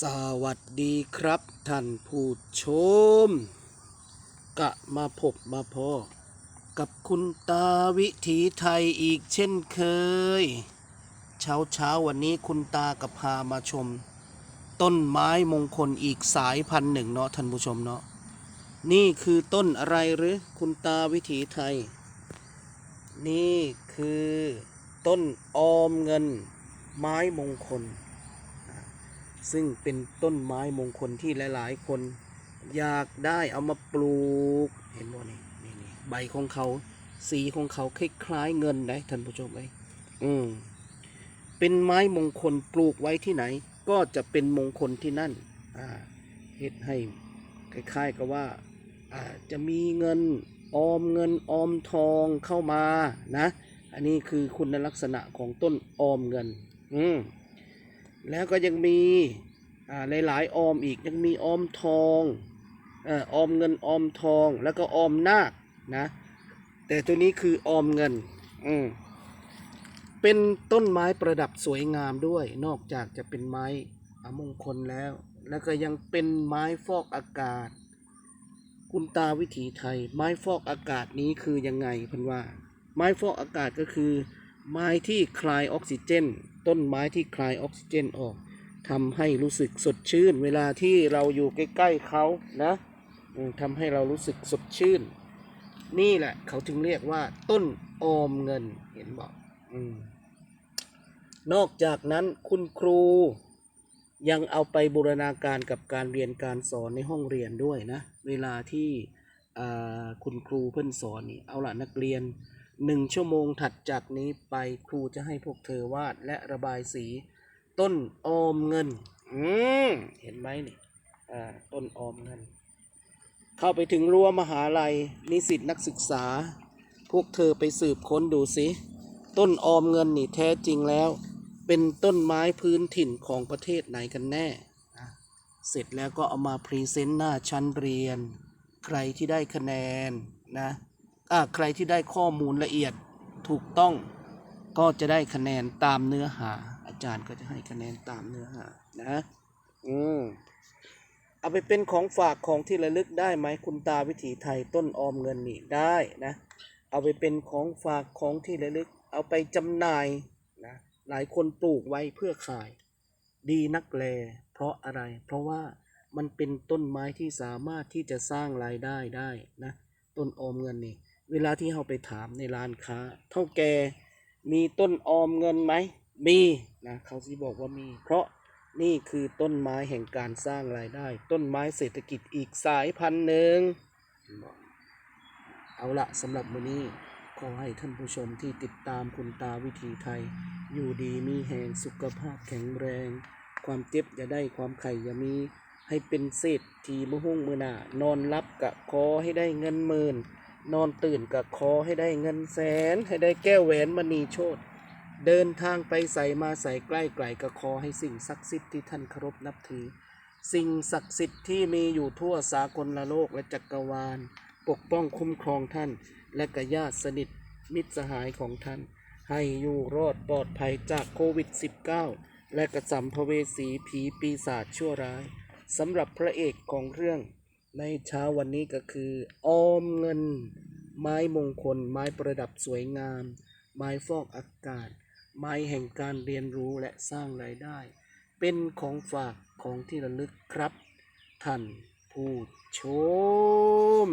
สวัสดีครับ ท่านผู้ชม กะมาพบมาพอ กับคุณตาวิถีไทยอีกเช่นเคย เช้าเช้าวันนี้คุณตากับพามาชม ต้นไม้มงคลอีกสายพันหนึ่งเนาะท่านผู้ชมเนาะนี่คือต้นอะไรหรือคุณตาวิถีไทย นี่คือต้นออมเงิน ไม้มงคล ซึ่งเป็นต้นไม้มงคลที่หลาย ๆ คนอยากได้เอามาปลูก เห็นบ่นี่นี่นี่ใบของเขา สีของเขาคล้ายๆเงินนะท่านผู้ชมเอ้ยอืมเป็นไม้มงคลปลูกไว้ที่ไหน ก็จะเป็นมงคลที่นั่น อ่าเฮ็ดให้คล้ายๆกับว่าอ่าจะมีเงินออมเงินออมทองเข้ามานะ อันนี้คือคุณลักษณะของต้นออมเงิน อืม แล้วก็ยังมีอ่าหลายๆออมอีกยังมีออมทองอ่อออมเงินออมทองแล้วก็ออมนาคนะ แต่ตัวนี้คือออมเงินอืมเป็นต้นไม้ประดับสวยงามด้วย นอกจากจะเป็นไม้มงคลแล้ว แล้วก็ยังเป็นไม้ฟอกอากาศ คุณตาวิถีไทย ไม้ฟอกอากาศนี้คือยังไงพันว่า ไม้ฟอกอากาศก็คือ ไม้ที่คลายออกซิเจน ต้นไม้ที่คลายออกซิเจนออกทำให้รู้สึกสดชื่น เวลาที่เราอยู่ใกล้ๆเขานะทำให้เรารู้สึกสดชื่น นี่แหละ เขาจึงเรียกว่า ต้นออมเงินเห็นบอกอนอกจากนั้นคุณครูยังเอาไปบูรณาการกับการเรียนการสอนในห้องเรียนด้วยนะ เวลาที่คุณครูเพิ่นสอนนี่เอาละนักเรียน หนึ่งชั่วโมงถัดจากนี้ไปครูจะให้พวกเธอวาดและระบายสี ต้นออมเงิน อืมเห็นไหมนี่อ่าต้นออมเงิน เข้าไปถึงรั้วมหาลัย นิสิตนักศึกษา พวกเธอไปสืบค้นดูสิ ต้นออมเงินนี่แท้จริงแล้ว เป็นต้นไม้พื้นถิ่นของประเทศไหนกันแน่ เสร็จแล้วก็เอามาพรีเซนต์หน้าชั้นเรียน ใครที่ได้คะแนนนะ ใครที่ได้ข้อมูลละเอียดถูกต้องก็จะได้คะแนนตามเนื้อหา อาจารย์ก็จะให้คะแนนตามเนื้อหานะอืมเอาไปเป็นของฝากของที่ระลึกได้ไหมคุณตาวิถีไทยต้นออมเงินนี่ได้นะ เอาไปเป็นของฝากของที่ระลึก เอาไปจำหน่ายนะหลายคนปลูกไว้เพื่อขาย ดีนักแล เพราะอะไร เพราะว่ามันเป็นต้นไม้ที่สามารถที่จะสร้างรายได้ได้นะ ต้นออมเงินนี่ เวลาที่เราไปถามในร้านค้า เท่าแกมีต้นออมเงินไหม มีนะเขาสิบอกว่ามี เพราะนี่คือต้นไม้แห่งการสร้างรายได้ ต้นไม้เศรษฐกิจอีกสายพันธุ์หนึ่งเอาละสำหรับวันนี้ขอให้ท่านผู้ชมที่ติดตามคุณตาวิถีไทย อยู่ดีมีแหงสุขภาพแข็งแรง ความเจ็บอย่าได้ความไข่อย่ามี ให้เป็นเศรษฐีมือหุ่งมือหนานอนรับกะคอให้ได้เงินหมื่น นอนตื่นกะคอให้ได้เงินแสน ให้ได้แก้วแหวนมณีโชตเดินทางไปใส่มาใส่ใกล้ไกลกะคอให้สิ่งศักดิ์สิทธิ์ที่ท่านเคารพนับถือ สิ่งศักดิ์สิทธิ์ที่มีอยู่ทั่วสากลโลกและจักรวาล ปกป้องคุ้มครองท่าน และกญาติสนิทมิตรสหายของท่าน ให้อยู่รอดปลอดภัยจากโควิด -19 และกระสัมภเวสีผีปีศาจชั่วร้ายสำหรับพระเอกของเรื่อง ในเช้าวันนี้ก็คือ ออมเงิน ไม้มงคล ไม้ประดับสวยงาม ไม้ฟอกอากาศ ไม้แห่งการเรียนรู้และสร้างรายได้ เป็นของฝากของที่ระลึกครับ ท่านผู้ชม